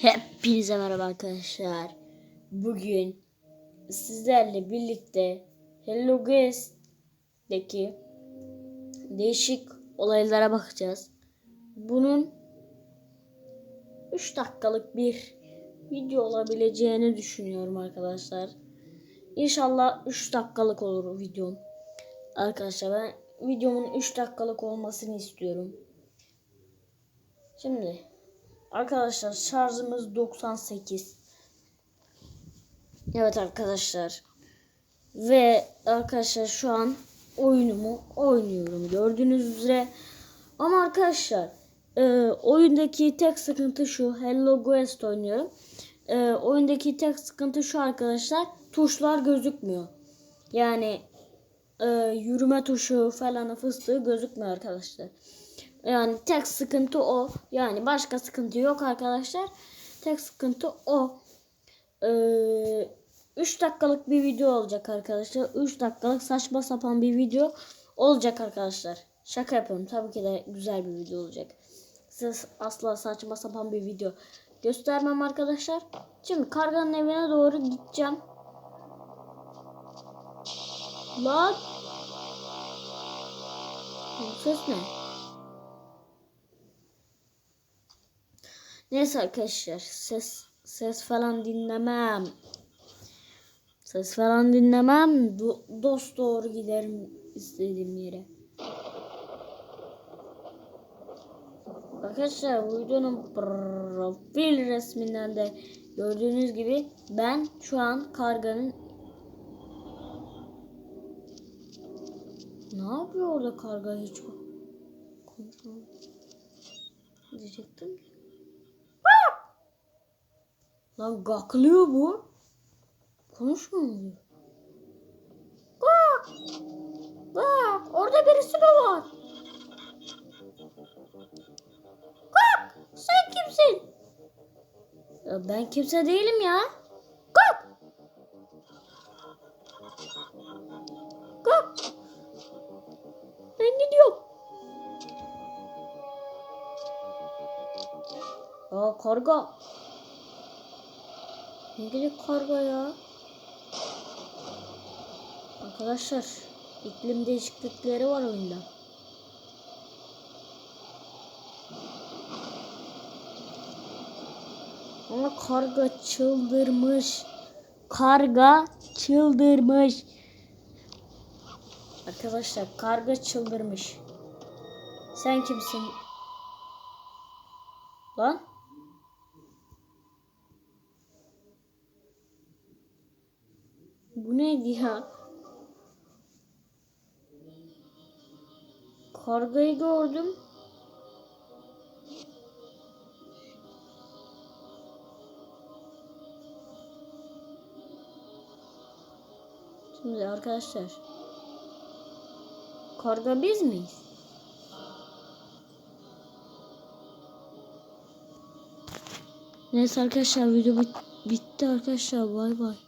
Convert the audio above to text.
Hepinize merhaba arkadaşlar. Bugün sizlerle birlikte Hello Guest'deki değişik olaylara bakacağız. Bunun 3 dakikalık bir video olabileceğini düşünüyorum arkadaşlar. İnşallah 3 dakikalık olur videom. Arkadaşlar ben videomun 3 dakikalık olmasını istiyorum. Şimdi Arkadaşlar şarjımız 98. Evet arkadaşlar. Ve arkadaşlar şu an oyunumu oynuyorum gördüğünüz üzere. Ama arkadaşlar e, oyundaki tek sıkıntı şu. Hello Quest oynuyorum. E, oyundaki tek sıkıntı şu arkadaşlar. Tuşlar gözükmüyor. Yani e, yürüme tuşu falan fıstığı gözükmüyor arkadaşlar. Yani tek sıkıntı o. Yani başka sıkıntı yok arkadaşlar. Tek sıkıntı o. Ee, 3 dakikalık bir video olacak arkadaşlar. 3 dakikalık saçma sapan bir video olacak arkadaşlar. Şaka yapıyorum. Tabii ki de güzel bir video olacak. Size asla saçma sapan bir video göstermem arkadaşlar. Şimdi karganın evine doğru gideceğim. Lan. Ses ne? Neyse arkadaşlar ses ses falan dinlemem. Ses falan dinlemem. Do dost doğru giderim istediğim yere. Arkadaşlar videonun profil resminden de gördüğünüz gibi ben şu an karganın Ne yapıyor orada karga hiç diyecektim. Lan gaklıyor bu. Konuşmuyor. Bak. Bak. Orada birisi mi var? Bak. Sen kimsin? Ya ben kimse değilim ya. Kalk. Kalk. Ben gidiyorum. Aa karga. Gerek karga ya? Arkadaşlar iklim değişiklikleri var oyunda. Ama karga çıldırmış. Karga çıldırmış. Arkadaşlar karga çıldırmış. Sen kimsin? Lan? Bu neydi ya? Kargayı gördüm. Şimdi arkadaşlar. Karga biz miyiz? Neyse arkadaşlar video bit bitti arkadaşlar bay bay.